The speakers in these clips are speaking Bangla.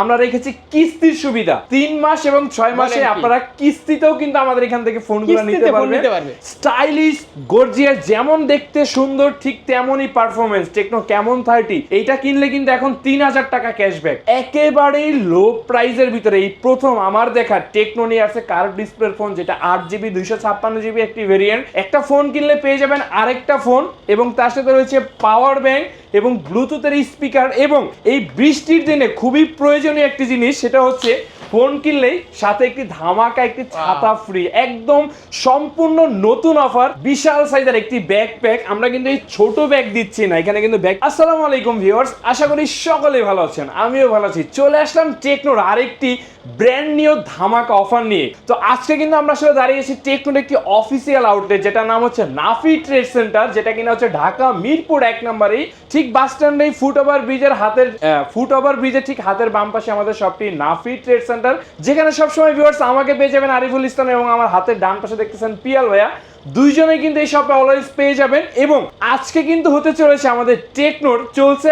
আমরা রেখেছি কিস্তির সুবিধা। তিন মাস এবং ছয় মাসে আপনারা কিস্তিতেও কিন্তু আমাদের এখান থেকে ফোনগুলো নিতে পারবেন স্টাইলিশ গর্জিয়াস যেমন দেখতে সুন্দর ঠিক তেমনই পারফরমেন্স টেকনো কেমন থার্টি এইটা কিনলে কিন্তু এখন তিন হাজার টাকা ক্যাশব্যাক একেবারেই লো প্রাইজের ভিতরে এই প্রথম আমার দেখা টেকনো নিয়ে আসছে কার্ভ ডিসপ্লের ফোন যেটা আট জিবি দুইশো ছাপ্পান্ন জিবি একটি ভেরিয়েন্ট একটা ফোন কিনলে পেয়ে যাবেন আরেকটা ফোন এবং তার সাথে রয়েছে পাওয়ার ব্যাংক এবং ব্লুটুথের স্পিকার এবং এই বৃষ্টির দিনে খুবই প্রয়োজনীয় একটি জিনিস সেটা হচ্ছে ফোন কিনলেই সাথে একটি ধামাকা একটি ছাতা ফ্রি একদম সম্পূর্ণ নতুন অফার বিশাল সাইজের একটি ব্যাকপ্যাক আমরা কিন্তু এই ছোট ব্যাগ দিচ্ছি না এখানে কিন্তু ব্যাগ আসসালামু আলাইকুম ভিউয়ার্স আশা করি সকলেই ভালো আছেন আমিও ভালো আছি। চলে আসলাম টেকনোর আরেকটি ব্র্যান্ড নিউ ধামাকা অফার নিয়ে। তো আজকে কিন্তু আমরা আসলে দাঁড়িয়েছি টেকনোর একটি অফিসিয়াল আউটলেট যেটার নাম হচ্ছে নাফি ট্রেড সেন্টার যেটা কিনা হচ্ছে ঢাকা মিরপুর এক নম্বরেই। ঠিক বাস স্ট্যান্ডেই ফুট ওভার ব্রিজের হাতের ফুট ওভার ব্রিজের ঠিক হাতের বাম পাশে আমাদের শপটি নাফি ট্রেড সেন্টার যেখানে সবসময় ভিউয়ার্স আমাকে পেয়ে যাবেন আরিফুল ইসলাম এবং আমার হাতের ডান পাশে দেখতেছেন পিয়াল ভাইয়া। দুইজনেই কিন্তু এই শপে অলওয়েজ পেয়ে যাবেন এবং আজকে কিন্তু হতে চলেছে আমাদের টেকনোর চলছে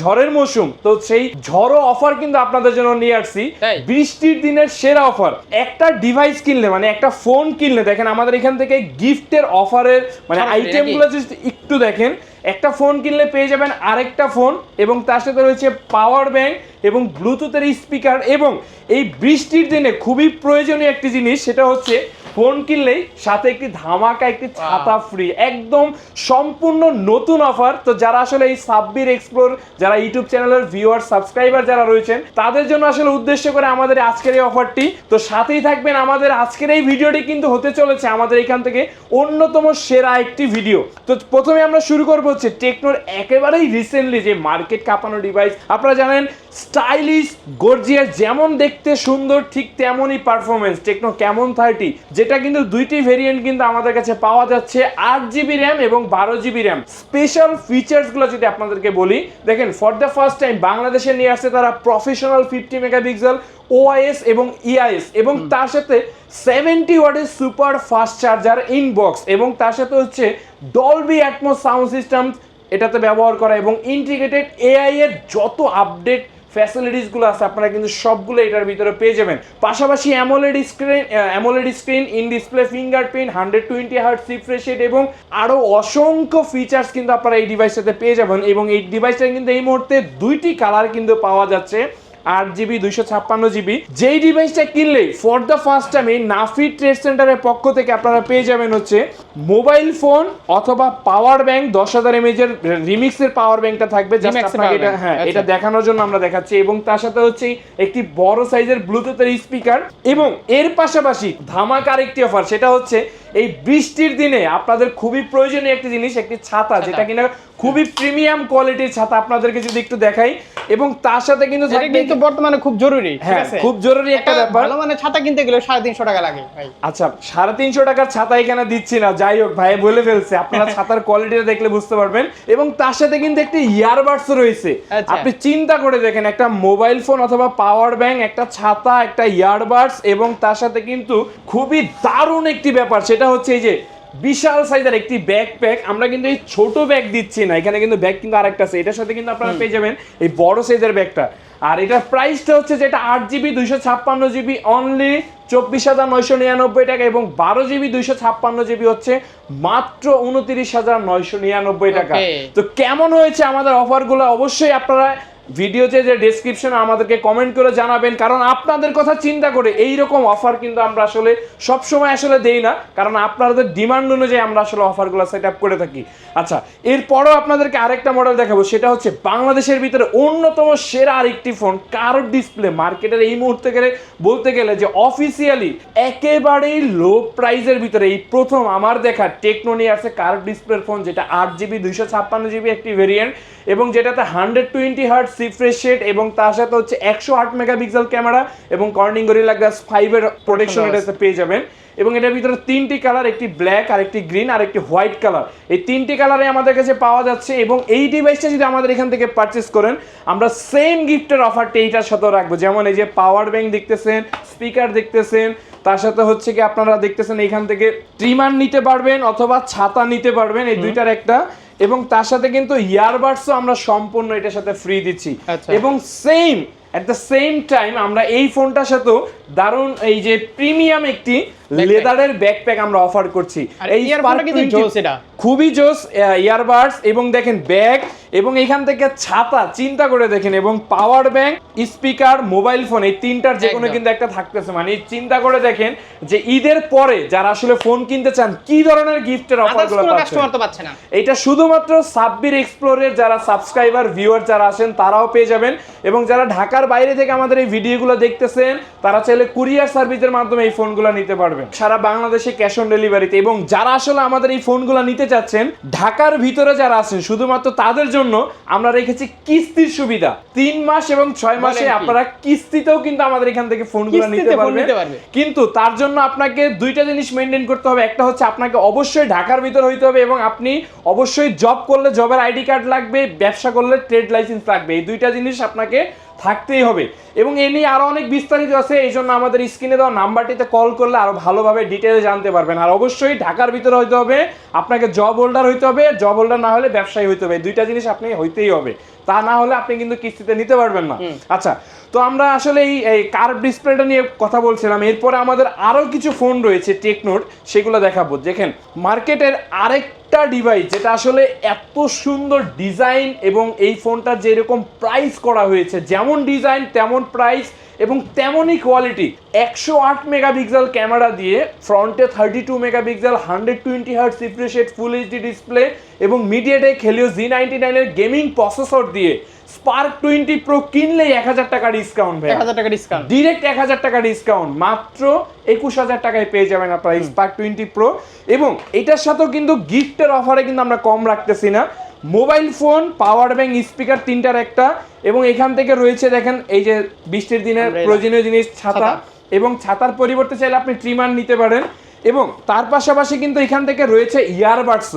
ঝড়ের মৌসুম। তো সেই ঝড়ো অফার কিন্তু আপনাদের জন্য নিয়ে আসছি। বৃষ্টির দিনের সেরা অফার একটা ডিভাইস কিনলে মানে একটা ফোন কিনলে দেখেন আমাদের এখান থেকে গিফটের অফারের মানে? আইটেমগুলো যদি একটু দেখেন। একটা ফোন কিনলে পেয়ে যাবেন আরেকটা ফোন এবং তার সাথে রয়েছে পাওয়ার ব্যাংক এবং ব্লুটুথের স্পিকার এবং এই বৃষ্টির দিনে খুবই প্রয়োজনীয় একটি জিনিস সেটা হচ্ছে ফোন কিনলেই সাথে একটি ধামাকা একটি ছাতা ফ্রি একদম সম্পূর্ণ নতুন অফার তো যারা আসলে এই সাব্বির এক্সপ্লোর যারা ইউটিউব চ্যানেলের ভিউয়ার সাবস্ক্রাইবার যারা রয়েছেন তাদের জন্য আসলে উদ্দেশ্য করে আমাদের আজকের এই অফারটি তো সাথেই থাকবেন আমাদের আজকের এই ভিডিওটি কিন্তু হতে চলেছে আমাদের এখান থেকে অন্যতম সেরা একটি ভিডিও তো প্রথমে আমরা শুরু করব হচ্ছে টেকনোর একেবারেই রিসেন্টলি যে মার্কেট কাঁপানো ডিভাইস আপনারা জানেন স্টাইলিশ গর্জিয়াস যেমন দেখতে সুন্দর ঠিক তেমনই পারফরমেন্স টেকনো কেমন থার্টি? যেটা কিন্তু দুইটি ভেরিয়েন্ট কিন্তু আমাদের কাছে পাওয়া যাচ্ছে আট জিবি র্যাম এবং বারো জিবি র্যাম স্পেশাল ফিচার্সগুলো যদি আপনাদেরকে বলি দেখেন ফর দ্য ফার্স্ট টাইম বাংলাদেশে নিয়ে আসছে তারা প্রফেশনাল ফিফটি মেগাপিক্সেল ওআইএস এবং ইআইএস এবং তার সাথে সেভেন্টি ওয়াটের সুপার ফাস্ট চার্জার ইনবক্স এবং তার সাথে হচ্ছে ডলবি অ্যাটমোস সাউন্ড সিস্টেম এটাতে ব্যবহার করা এবং ইন্টিগ্রেটেড এআই এর যত আপডেট ফ্যাসিলিটিসগুলো আছে, আপনারা কিন্তু সবগুলো এটার ভিতরে পেয়ে যাবেন। পাশাপাশি AMOLED screen AMOLED screen in display fingerprint hundred twenty hertz refreshed এবং আরও অসংখ্য ফিচার্স কিন্তু আপনারা এই ডিভাইসটাতে পেয়ে যাবেন এবং এই ডিভাইসটা কিন্তু এই মুহূর্তে দুইটি কালার কিন্তু পাওয়া যাচ্ছে। আট জিবি দুইশো ছাপ্পান্ন জিবি যেই ডিভাইসটা কিনলেই ফর দ্য ফার্স্ট টাইম এই নাফি ট্রেড সেন্টারের পক্ষ থেকে আপনারা পেয়ে যাবেন হচ্ছে মোবাইল ফোন অথবা পাওয়ার ব্যাংক দশ হাজার এমএজের রিমিক্সের পাওয়ার ব্যাংকটা থাকবে এটা হ্যাঁ আচ্ছা। এটা দেখানোর জন্য আমরা দেখাচ্ছি এবং তার সাথে হচ্ছে একটি বড় সাইজের ব্লুটুথের স্পিকার এবং এর পাশাপাশি ধামাকার একটি অফার সেটা হচ্ছে এই বৃষ্টির দিনে আপনাদের খুবই প্রয়োজনীয় একটি জিনিস একটি ছাতা যেটা কিনা খুবই প্রিমিয়াম কোয়ালিটির ছাতা আপনাদেরকে যদি একটু দেখাই। এবং তার সাথে কিন্তু এটা কিন্তু বর্তমানে খুব জরুরি ঠিক হ্যাঁ আছে? খুব জরুরি একটা ব্যাপার। ভালো মানে ছাতা কিনতে গেলে সাড়ে তিনশো টাকা লাগে ভাই। আচ্ছা সাড়ে তিনশো টাকার ছাতা এখানে দিচ্ছি না যাই হোক ভাই বলে ফেলছে। আপনারা ছাতার কোয়ালিটিটা দেখলে বুঝতে পারবেন। এবং তার সাথে কিন্তু একটি ইয়ারবাডসও রয়েছে। আচ্ছা। আপনি চিন্তা করে দেখেন একটা মোবাইল ফোন অথবা পাওয়ার ব্যাংক একটা ছাতা একটা ইয়ারবাডস এবং তার সাথে কিন্তু খুবই দারুণ একটি ব্যাপার সেটা হচ্ছে এই যে বিশাল সাইজের একটি ব্যাকপ্যাক আমরা কিন্তু এই ছোট ব্যাগ দিচ্ছি না। এখানে কিন্তু ব্যাগ কিন্তু আরেকটা আছে। এটার সাথে কিন্তু আপনারা পেয়ে যাবেন এই বড় সাইজের ব্যাগটা আর এটার প্রাইসটা হচ্ছে যেটা আট জিবি দুইশো ছাপ্পান্ন জিবি অনলি চব্বিশ হাজার নয়শো নিরানব্বই টাকা এবং বারো জিবি দুইশো ছাপ্পান্ন জিবি হচ্ছে মাত্র উনত্রিশ হাজার নয়শো নিরানব্বই টাকা। তো কেমন হয়েছে আমাদের অফারগুলো অবশ্যই আপনারা ভিডিওতে যে ডেসক্রিপশন আমাদেরকে কমেন্ট করে জানাবেন, কারণ আপনাদের কথা চিন্তা করে এই রকম অফার কিন্তু আমরা আসলে সব সময় আসলে দেই না, কারণ আপনাদের ডিমান্ড অনুযায়ী আমরা আসলে অফারগুলো সেট আপ করে থাকি। আচ্ছা এরপরও আপনাদেরকে আরেকটা মডেল দেখাবো, সেটা হচ্ছে বাংলাদেশের ভিতরে অন্যতম সেরা আরেকটি ফোন কার্ভ ডিসপ্লে মার্কেটের এই মুহূর্তে গেলে, বলতে গেলে যে অফিসিয়ালি একেবারেই লো প্রাইজের ভিতরে এই প্রথম আমার দেখা টেকনো নিয়ে আসছে কার্ভ ডিসপ্লের ফোন যেটা আট জিবি দুইশো ছাপ্পান্ন জিবি একটি ভেরিয়েন্ট এবং যেটাতে hundred twenty hertz refresh rate এবং তার সাথে হচ্ছে একশো আট মেগাপিক্সেল ক্যামেরা এবং কর্নিং গরিলা গ্লাস ফাইভের প্রোটেকশন এটাতে পেয়ে যাবেন। এবং এটার ভিতরে তিনটি কালার একটি ব্ল্যাক আর একটি গ্রিন আর একটি হোয়াইট কালার এই তিনটি কালারে আমাদের কাছে পাওয়া যাচ্ছে এবং এই ডিভাইসটা যদি আমাদের এখান থেকে পারচেস করেন আমরা সেম গিফটের অফারটা এইটার সাথেও রাখব। যেমন এই যে পাওয়ার ব্যাংক দেখতেছেন স্পিকার দেখতেছেন তার সাথে হচ্ছে কি আপনারা দেখতেছেন এখান থেকে ট্রিমার নিতে পারবেন অথবা ছাতা নিতে পারবেন। এই দুইটার একটা। এবং তার সাথে কিন্তু ইয়ারবাডসও আমরা সম্পূর্ণ এটার সাথে ফ্রি দিচ্ছি আচ্ছা। এবং same at the same time আমরা এই ফোনটার সাথেও দারুণ এই যে প্রিমিয়াম একটি লেদারের ব্যাকপ্যাক আমরা অফার করছি। এই earphone-টা কিন্তু জোস এটা। খুবই জোস ইয়ারবাডস এবং দেখেন ব্যাগ এবং এখান থেকে ছাতা চিন্তা করে দেখেন এবং power bank speaker mobile phone এই তিনটার যে কোনো কিন্তু একটা থাকতেছে। মানে চিন্তা করে দেখেন যে ঈদের পরে যারা আসলে ফোন কিনতে চান কি ধরনের গিফটের অফারগুলো পাচ্ছেন? এটা শুধুমাত্র সাব্বির এক্সপ্লোরের যারা সাবস্ক্রাইবার ভিউয়ার যারা আছেন তারাও পেয়ে যাবেন এবং যারা ঢাকার বাইরে থেকে আমাদের এই ভিডিওগুলো দেখতেছেন তারা চাইলে কুরিয়ার সার্ভিসের মাধ্যমে এই ফোনগুলো নিতে পারবেন। সারা বাংলাদেশে ক্যাশ অন ডেলিভারিতে এবং যারা আসলে আমাদের এই ফোনগুলো নিতে চাচ্ছেন ঢাকার ভিতরে যারা আছেন শুধুমাত্র তাদের জন্য আমরা রেখেছি কিস্তির সুবিধা। তিন মাস এবং ছয় মাসে আপনারা কিস্তিতেও কিন্তু আমাদের এখান থেকে ফোনগুলো নিতে পারবেন। কিন্তু তার জন্য আপনাকে দুইটা জিনিস মেনটেন করতে হবে। একটা হচ্ছে আপনাকে অবশ্যই ঢাকার ভিতর হইতে হবে এবং আপনি অবশ্যই জব করলে জবের আইডি কার্ড লাগবে ব্যবসা করলে ট্রেড লাইসেন্স লাগবে। এই দুইটা জিনিস আপনাকে থাকতেই হবে। এবং এ নিয়ে আরও অনেক বিস্তারিত আছে এই জন্য আমাদের স্ক্রিনে দেওয়া নাম্বারটিতে কল করলে আরও ভালোভাবে ডিটেলে জানতে পারবেন। আর অবশ্যই ঢাকার ভিতরে হইতে হবে আপনাকে জব হোল্ডার হইতে হবে জব হোল্ডার না হলে ব্যবসায়ী হইতে হবে। দুইটা জিনিস আপনি হইতেই হবে। তা না হলে আপনি কিন্তু কিস্তিতে নিতে পারবেন না। আচ্ছা তো আমরা আসলে এই এই কার্ভ ডিসপ্লেটা নিয়ে কথা বলছিলাম। এরপরে আমাদের আরও কিছু ফোন রয়েছে টেকনোর সেগুলো দেখাবো। দেখেন মার্কেটের আরেকটা ডিভাইস যেটা আসলে এত সুন্দর ডিজাইন এবং এই ফোনটার যেরকম প্রাইস করা হয়েছে, যেমন ডিজাইন তেমন প্রাইস এবং তেমনই কোয়ালিটি একশো আট মেগাপিক্সেল ক্যামেরা দিয়ে ফ্রন্টে thirty two megapixel hundred twenty hertz refreshed full HD display এবং মিডিয়াটে খেলিও জি নাইনটি নাইনের গেমিং প্রসেসর দিয়ে স্পার্ক টোয়েন্টি প্রো কিনলেই এক হাজার টাকা ডিসকাউন্ট ভাই এক হাজার টাকা ডিসকাউন্ট ডিরেক্ট এক হাজার টাকা ডিসকাউন্ট মাত্র একুশ হাজার টাকায় পেয়ে যাবেন আপনারা স্পার্ক টোয়েন্টি প্রো এবং এটার সাথেও কিন্তু গিফটের অফারে কিন্তু আমরা কম রাখতেছি না। Mobile phone power bank speaker তিনটার একটা। এবং এখান থেকে রয়েছে দেখেন এই যে বৃষ্টির দিনের প্রয়োজনীয় জিনিস ছাতা। ছাতা। এবং ছাতার পরিবর্তে চাইলে আপনি ট্রিমার নিতে পারেন। এবং তার পাশাপাশি কিন্তু এখান থেকে রয়েছে ইয়ারবাডস।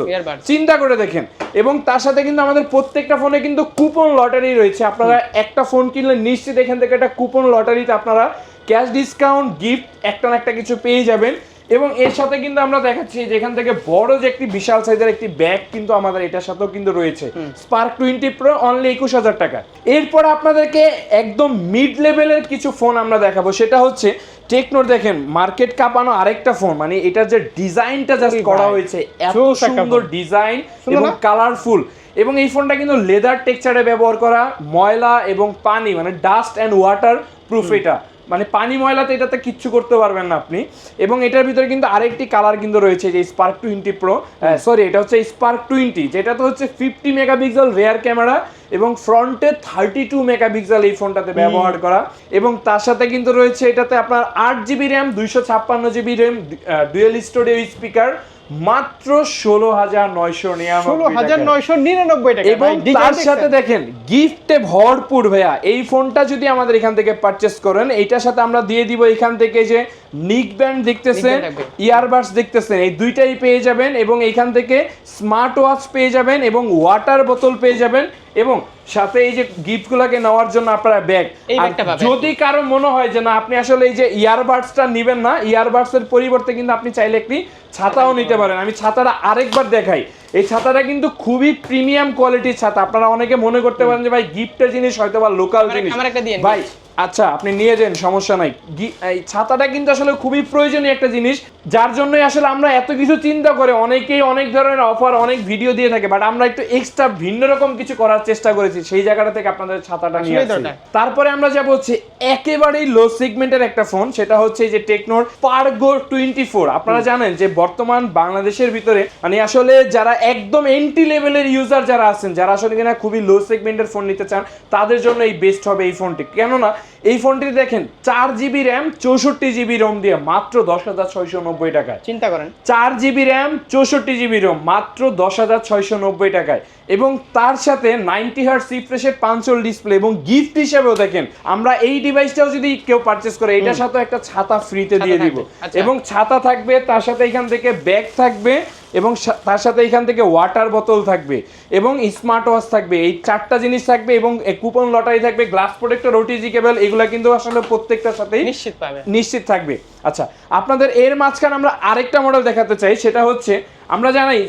চিন্তা করে দেখেন। এবং তার সাথে কিন্তু আমাদের প্রত্যেকটা ফোনে কিন্তু কুপন লটারি রয়েছে। আপনারা একটা ফোন কিনলে নিশ্চিত এখান থেকে একটা কুপন লটারিতে আপনারা ক্যাশ ডিসকাউন্ট গিফট একটা না একটা কিছু পেয়ে যাবেন। এবং এর সাথে কিন্তু আমরা দেখাচ্ছি যেখান থেকে বড় যে একটি বিশাল সাইজের একটি ব্যাগ কিন্তু আমাদের এটার সাথেও কিন্তু রয়েছে। স্পার্ক টোয়েন্টি প্রো অনলি একুশ হাজার টাকা। এরপর আপনাদেরকে একদম মিড লেভেলের কিছু ফোন আমরা দেখাবো। সেটা হচ্ছে টেকনোর দেখেন মার্কেট কাঁপানো আরেকটা ফোন মানে এটার যে ডিজাইনটা জাস্ট করা হয়েছে এত সুন্দর ডিজাইন এবং কালারফুল এবং এই ফোনটা কিন্তু লেদার টেক্সচারে ব্যবহার করা ময়লা এবং পানি মানে ডাস্ট অ্যান্ড ওয়াটার প্রুফ এটা। মানে পানি ময়লাতে এটাতে কিচ্ছু করতে পারবেন না আপনি। এবং এটার ভিতরে কিন্তু আরেকটি কালার কিন্তু রয়েছে যে স্পার্ক টোয়েন্টি প্রো সরি এটা হচ্ছে স্পার্ক টোয়েন্টি যেটা তো হচ্ছে ফিফটি মেগাপিক্সেল রেয়ার ক্যামেরা এবং ফ্রন্টে থার্টি টু মেগাপিক্সেল এই ফোনটাতে ব্যবহার করা। এবং তার সাথে কিন্তু রয়েছে এটাতে আপনার আট জিবি র্যাম দুইশো ছাপ্পান্ন GB RAM dual studio speaker মাত্র ষোলো হাজার নয়শো ষোলো হাজার নয়শো নিরানব্বই টাকা। এবং তার সাথে দেখেন গিফটে ভরপুর ভাইয়া। এই ফোনটা যদি আমাদের এখান থেকে পারচেস করেন এইটার সাথে আমরা দিয়ে দিব এখান থেকে যে নিক ব্যান্ড দেখতেছেন ইয়ারবাডস দেখতেছেন এই দুইটাই পেয়ে যাবেন এবং এইখান থেকে স্মার্ট ওয়াচ পেয়ে যাবেন এবং ওয়াটার বোতল পেয়ে যাবেন এবং সাথে এই যে গিফটগুলোকে নেওয়ার জন্য আপনারা ব্যাগ। যদি কারও মনে হয় যে না আপনি আসলে এই যে ইয়ারবাডসটা নেবেন না ইয়ারবাডস এর পরিবর্তে কিন্তু আপনি চাইলে একটি ছাতাও নিতে পারেন। আমি ছাতাটা আরেকবার দেখাই। এই ছাতাটা কিন্তু খুবই প্রিমিয়াম কোয়ালিটির ছাতা। আপনারা অনেকে মনে করতে পারেন যে ভাই গিফটের জিনিস হয়তো বা লোকাল জিনিস। ভাই আচ্ছা আপনি নিয়ে যান সমস্যা নাই। এই ছাতাটা কিন্তু আসলে খুবই প্রয়োজনীয় একটা জিনিস যার জন্যই আসলে আমরা এত কিছু চিন্তা করে অনেকেই অনেক ধরনের অফার অনেক ভিডিও দিয়ে থাকে বাট আমরা একটু এক্সট্রা ভিন্ন রকম কিছু করার চেষ্টা করেছি সেই জায়গাটা থেকে আপনাদের ছাতাটা নিয়ে আসছি তারপরে আমরা যাব হচ্ছে একেবারেই লো সেগমেন্টের একটা ফোন সেটা হচ্ছে এই যে টেকনোর পারগো টোয়েন্টি ফোর আপনারা জানেন যে বর্তমান বাংলাদেশের ভিতরে মানে আসলে যারা একদম এন্ট্রি লেভেলের ইউজার যারা আছেন যারা আসলে কিনা খুবই লো সেগমেন্টের ফোন নিতে চান তাদের জন্য এই বেস্ট হবে এই ফোনটি কেননা এই ফোনটি দেখেন চার জিবি র্যাম চৌষট্টি জিবি রোম দিয়ে মাত্র দশ হাজার ছয়শো নব্বই টাকায়। চিন্তা করেন। চার জিবি র্যাম চৌষট্টি জিবি রোম মাত্র দশ হাজার ছয়শো নব্বই টাকায়। এবং তার সাথে নাইনটি হার্ট রিফ্রেশের পাঞ্চল ডিসপ্লে এবং গিফট হিসেবেও দেখেন আমরা এই ডিভাইসটাও যদি কেউ পারচেস করে এটার সাথে একটা ছাতা ফ্রিতে দিয়ে দিব। আচ্ছা। এবং ছাতা থাকবে তার সাথে এখান থেকে ব্যাগ থাকবে এবং তার সাথে এখান থেকে ওয়াটার বোতল থাকবে এবং স্মার্ট ওয়াচ থাকবে। এই চারটা জিনিস থাকবে এবং কুপন লটারি থাকবে গ্লাস প্রোটেক্টর ওটিজি কেবল এগুলো কিন্তু আসলে প্রত্যেকটার সাথেই নিশ্চিত পাবে নিশ্চিত থাকবে। আচ্ছা আপনাদের এর মাঝখানে আমরা আরেকটা মডেল দেখাতে চাই সেটা হচ্ছে আমরা জানাই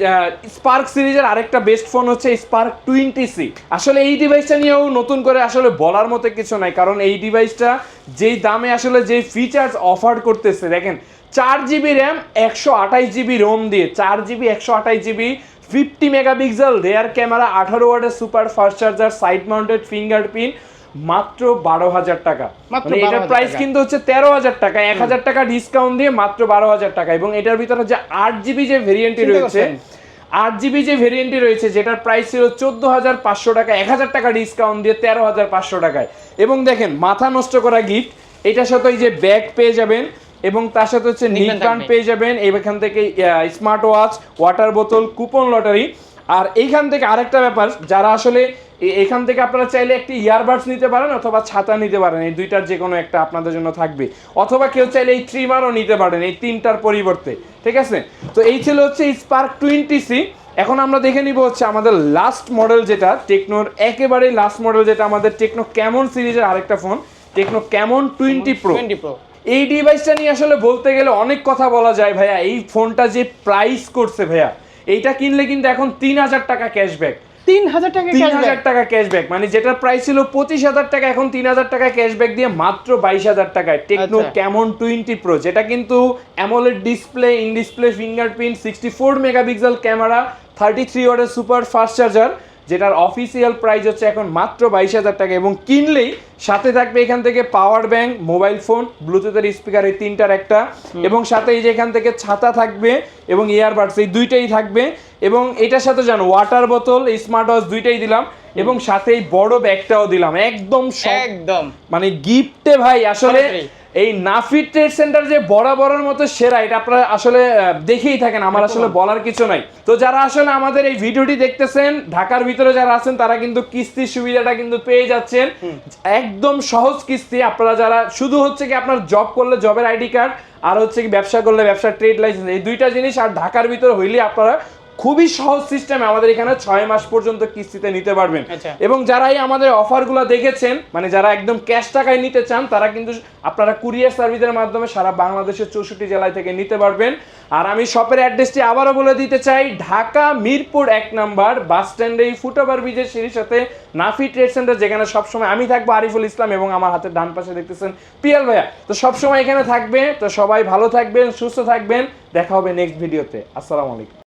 স্পার্ক সিরিজের আরেকটা বেস্ট ফোন হচ্ছে স্পার্ক টোয়েন্টি সি আসলে এই ডিভাইসটা নিয়েও নতুন করে আসলে বলার মতো কিছু নাই, কারণ এই ডিভাইসটা যেই দামে আসলে যেই ফিচার্স অফার করতেছে, দেখেন, চার জিবি র্যাম একশো আঠাইশ জিবি রোম দিয়ে, চার জিবি একশো আঠাইশ GB fifty megapixel rear camera আঠারো ওয়ার্ডের super fast charger side mounted fingerprint মাত্র বারো হাজার টাকা। মানে এটার প্রাইস কিন্তু হচ্ছে তেরো হাজার টাকা। এক হাজার টাকা ডিসকাউন্ট দিয়ে মাত্র বারো হাজার টাকা। এবং এটার ভিতরে যে আট জিবি যে ভেরিয়েন্টটি রয়েছে আট জিবি যে ভেরিয়েন্টটি রয়েছে যেটার প্রাইস ছিল চোদ্দ হাজার পাঁচশো টাকা এক হাজার টাকা ডিসকাউন্ট দিয়ে তেরো হাজার পাঁচশো টাকায়। এবং দেখেন মাথা নষ্ট করা গিফট এটার সাথে এই যে ব্যাগ পেয়ে যাবেন এবং তার সাথে হচ্ছে নিকব্যান্ড পেয়ে যাবেন এখান থেকে স্মার্ট ওয়াচ ওয়াটার বোতল কুপন লটারি আর এইখান থেকে আরেকটা ব্যাপার যারা আসলে এখান থেকে আপনারা চাইলে একটি ইয়ারবাডস নিতে পারেন অথবা ছাতা নিতে পারেন। এই দুইটার যে কোনো একটা আপনাদের জন্য থাকবে। অথবা কেউ চাইলে এই ট্রিমারও নিতে পারেন এই তিনটার পরিবর্তে। ঠিক আছে? তো এই ছিল হচ্ছে স্পার্ক টোয়েন্টি সি এখন আমরা দেখে নিব হচ্ছে আমাদের লাস্ট মডেল যেটা টেকনোর একেবারেই লাস্ট মডেল যেটা আমাদের টেকনো ক্যামন সিরিজের আরেকটা phone Tecno Camon twenty Pro twenty Pro এই ডিভাইসটা নিয়ে আসলে বলতে গেলে অনেক কথা বলা যায় ভাইয়া। এই ফোনটা যে প্রাইস করছে ভাইয়া এইটা কিনলে কিন্তু এখন তিন হাজার টাকা ক্যাশব্যাক তিন হাজার টাকা তিন হাজার টাকা ক্যাশব্যাক মানে যেটার প্রাইস ছিল পঁচিশ হাজার টাকা এখন তিন হাজার টাকা ক্যাশব্যাক দিয়ে মাত্র বাইশ হাজার টাকায়। টেকনো। ক্যামন টোয়েন্টি প্রো যেটা কিন্তু AMOLED display in display fingerprint sixty four megapixel camera thirty three ওয়াটের সুপার ফাস্ট চার্জার যেটার অফিসিয়াল প্রাইস হচ্ছে এখন মাত্র বাইশ হাজার টাকা এবং কিনলেই সাথে থাকবে এখান থেকে পাওয়ার ব্যাংক মোবাইল ফোন ব্লুটুথের স্পিকার এই তিনটার একটা। এবং সাথে এই যে এখান থেকে ছাতা থাকবে এবং ইয়ারবাডস এই দুইটাই থাকবে। এবং এটার সাথে জানো ওয়াটার বোতল স্মার্ট ওয়াচ দুইটাই দিলাম। এবং সাথে এই বড় ব্যাগটাও দিলাম। একদম একদম। মানে গিফটে ভাই আসলে। এই নাফি ট্রেড সেন্টার যে বরাবরের মতো সেরা এটা আপনারা আসলে দেখেই থাকেন আমার আসলে বলার কিছু নাই। তো যারা আসলে আমাদের এই ভিডিওটি দেখতেছেন ঢাকার ভিতরে যারা আছেন তারা কিন্তু কিস্তির সুবিধাটা কিন্তু পেয়ে যাচ্ছেন। একদম সহজ কিস্তি আপনারা যারা শুধু হচ্ছে কি আপনার জব করলে জবের আইডি কার্ড আর হচ্ছে কি ব্যবসা করলে ব্যবসার ট্রেড লাইসেন্স এই দুইটা জিনিস আর ঢাকার ভিতরে হইলে আপনারা খুবই সহজ সিস্টেমে আমাদের এখানে ছয় মাস পর্যন্ত কিস্তিতে নিতে পারবেন। আচ্ছা। এবং যারা এই আমাদের অফারগুলো দেখেছেন মানে যারা একদম ক্যাশ টাকায় নিতে চান তারা কিন্তু আপনারা কুরিয়ার সার্ভিসের মাধ্যমে সারা বাংলাদেশের চৌষট্টি জেলায় থেকে নিতে পারবেন। আর আমি শপের অ্যাড্রেসটি আবারও বলে দিতে চাই ঢাকা মিরপুর এক নাম্বার বাস স্ট্যান্ডে এই ফুটওভার ব্রিজের সিঁড়ির সাথে নাফি ট্রেড সেন্টার যেখানে সবসময় আমি থাকব আরিফুল ইসলাম এবং আমার হাতের ডান পাশে দেখতেছেন পিয়াল ভাইয়া। তো সবসময় এখানে থাকবে তো সবাই ভালো থাকবেন সুস্থ থাকবেন। দেখা হবে নেক্সট ভিডিওতে আসসালামু আলাইকুম।